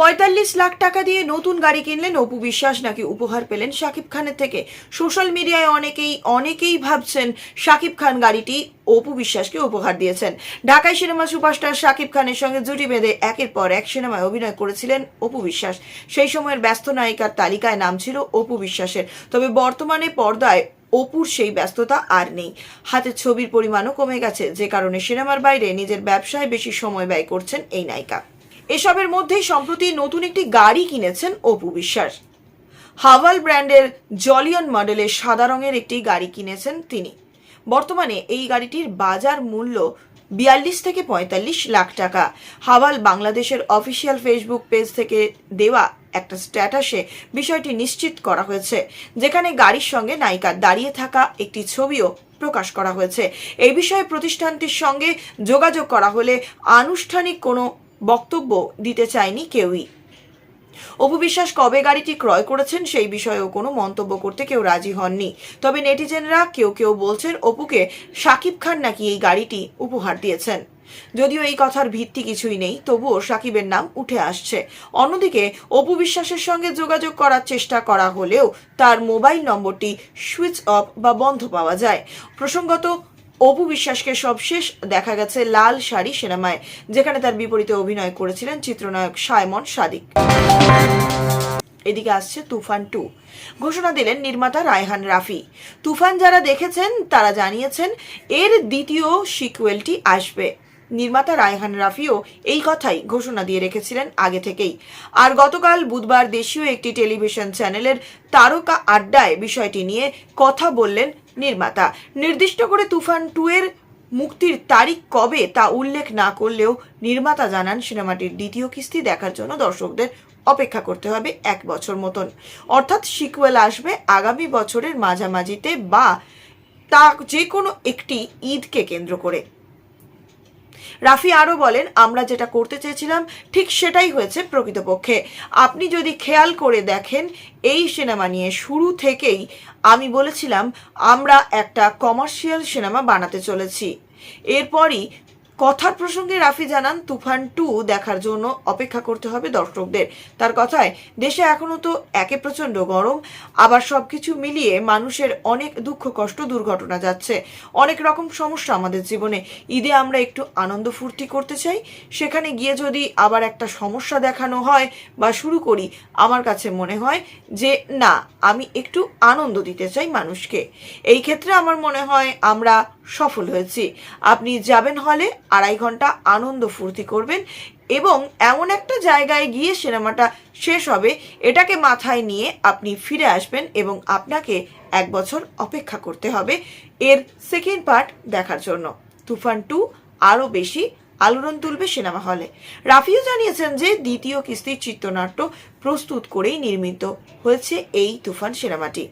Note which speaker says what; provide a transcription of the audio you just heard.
Speaker 1: পঁয়তাল্লিশ লাখ টাকা দিয়ে নতুন গাড়ি কিনলেন অপু বিশ্বাস। নাকি উপহার পেলেন শাকিব খানের থেকে? সোশ্যাল মিডিয়ায় অনেকেই অনেকেই ভাবছেন শাকিব খান গাড়িটি অপু বিশ্বাসকে উপহার দিয়েছেন। ঢাকায় সিনেমা সুপারস্টার শাকিব খানের সঙ্গে জুটি বেঁধে একের পর এক সিনেমায় অভিনয় করেছিলেন অপু বিশ্বাস। সেই সময়ের ব্যস্ত নায়িকার তালিকায় নাম ছিল অপু বিশ্বাসের। তবে বর্তমানে পর্দায় অপুর সেই ব্যস্ততা আর নেই। হাতের ছবির পরিমাণও কমে গেছে। যে কারণে সিনেমার বাইরে নিজের ব্যবসায় বেশি সময় ব্যয় করছেন এই নায়িকা। এসবের মধ্যেই সম্প্রতি নতুন একটি গাড়ি কিনেছেন অপু বিশ্বাস। হাভাল ব্র্যান্ডের জলিয়ন মডেলের সাদা রঙের একটি গাড়ি কিনেছেন তিনি। বর্তমানে এই গাড়িটির বাজার মূল্য বিয়াল্লিশ থেকে পঁয়তাল্লিশ লাখ টাকা। হাভাল বাংলাদেশের অফিসিয়াল ফেসবুক পেজ থেকে দেওয়া একটা স্ট্যাটাসে বিষয়টি নিশ্চিত করা হয়েছে, যেখানে গাড়ির সঙ্গে নায়িকা দাঁড়িয়ে থাকা একটি ছবিও প্রকাশ করা হয়েছে। এই বিষয়ে প্রতিষ্ঠানটির সঙ্গে যোগাযোগ করা হলে আনুষ্ঠানিক কোনো বক্তব্য দিতে চায়নি কেউই। অপু বিশ্বাস কবে গাড়িটি ক্রয় করেছেন সেই বিষয়েও কোনো মন্তব্য করতে কেউ রাজি হননি। তবে নেটিজেনরা কেউ কেউ বলছেন অপুকে সাকিব খান নাকি এই গাড়িটি উপহার দিয়েছেন। যদিও এই কথার ভিত্তি কিছুই নেই, তবুও সাকিবের নাম উঠে আসছে। অন্যদিকে অপু বিশ্বাসের সঙ্গে যোগাযোগ করার চেষ্টা করা হলেও তার মোবাইল নম্বরটি সুইচ অফ বা বন্ধ পাওয়া যায়। প্রসঙ্গত অপু বিশ্বাসকে সবশেষ দেখা গেছে লাল শাড়ি সিনেমায়, যেখানে তার বিপরীতে অভিনয় করেছিলেন চিত্রনায়ক সায়মন সাদিক। এদিকে আসছে তুফান টু। ঘোষণা দিলেন নির্মাতা রায়হান রাফি। তুফান যারা দেখেছেন, তারা জানিয়েছেন এর দ্বিতীয় সিকুয়েলটি আসবে। নির্মাতা রায়হান রাফিও এই কথাই ঘোষণা দিয়ে রেখেছিলেন আগে থেকেই। আর গতকাল বুধবার দেশীয় একটি টেলিভিশন চ্যানেলের তারকা আড্ডায় বিষয়টি নিয়ে কথা বললেন নির্মাতা। নির্দিষ্ট করে তুফান টু এর মুক্তির তারিখ কবে তা উল্লেখ না করলেও নির্মাতা জানান, সিনেমাটির দ্বিতীয় কিস্তি দেখার জন্য দর্শকদের অপেক্ষা করতে হবে এক বছর মতন। অর্থাৎ সিকুয়েল আসবে আগামী বছরের মাঝামাঝিতে বা তা যে কোনো একটি ঈদকে কেন্দ্র করে। রাফি আরও বলেন, আমরা যেটা করতে চেয়েছিলাম, ঠিক সেটাই হয়েছে প্রকৃতপক্ষে। আপনি যদি খেয়াল করে দেখেন, এই সিনেমা নিয়ে শুরু থেকেই আমি বলেছিলাম, আমরা একটা কমার্শিয়াল সিনেমা বানাতে চলেছি। এরপরই কথার প্রসঙ্গে রাফি জানান, তুফান টু দেখার জন্য অপেক্ষা করতে হবে দর্শকদের। তার কথায়, দেশে এখনও তো একে প্রচণ্ড গরম, আবার সবকিছু মিলিয়ে মানুষের অনেক দুঃখ কষ্ট দুর্ঘটনা যাচ্ছে। অনেক রকম সমস্যা আমাদের জীবনে। ঈদে আমরা একটু আনন্দ ফুর্তি করতে চাই। সেখানে গিয়ে যদি আবার একটা সমস্যা দেখানো হয় বা শুরু করি, আমার কাছে মনে হয় যে, না, আমি একটু আনন্দ দিতে চাই মানুষকে। এই ক্ষেত্রে আমার মনে হয় আমরা সফল হয়েছি। আপনি যাবেন হলে আড়াই ঘণ্টা আনন্দ ফুর্তি করবেন এবং এমন একটা জায়গায় গিয়ে সিনেমাটা শেষ হবে, এটাকে মাথায় নিয়ে আপনি ফিরে আসবেন এবং আপনাকে এক বছর অপেক্ষা করতে হবে এর সেকেন্ড পার্ট দেখার জন্য। তুফান টু আরও বেশি আলোড়ন তুলবে সিনেমা হলে। রাফিও জানিয়েছেন যে দ্বিতীয় কিস্তির চিত্রনাট্য প্রস্তুত করেই নির্মিত হয়েছে এই তুফান সিনেমাটি।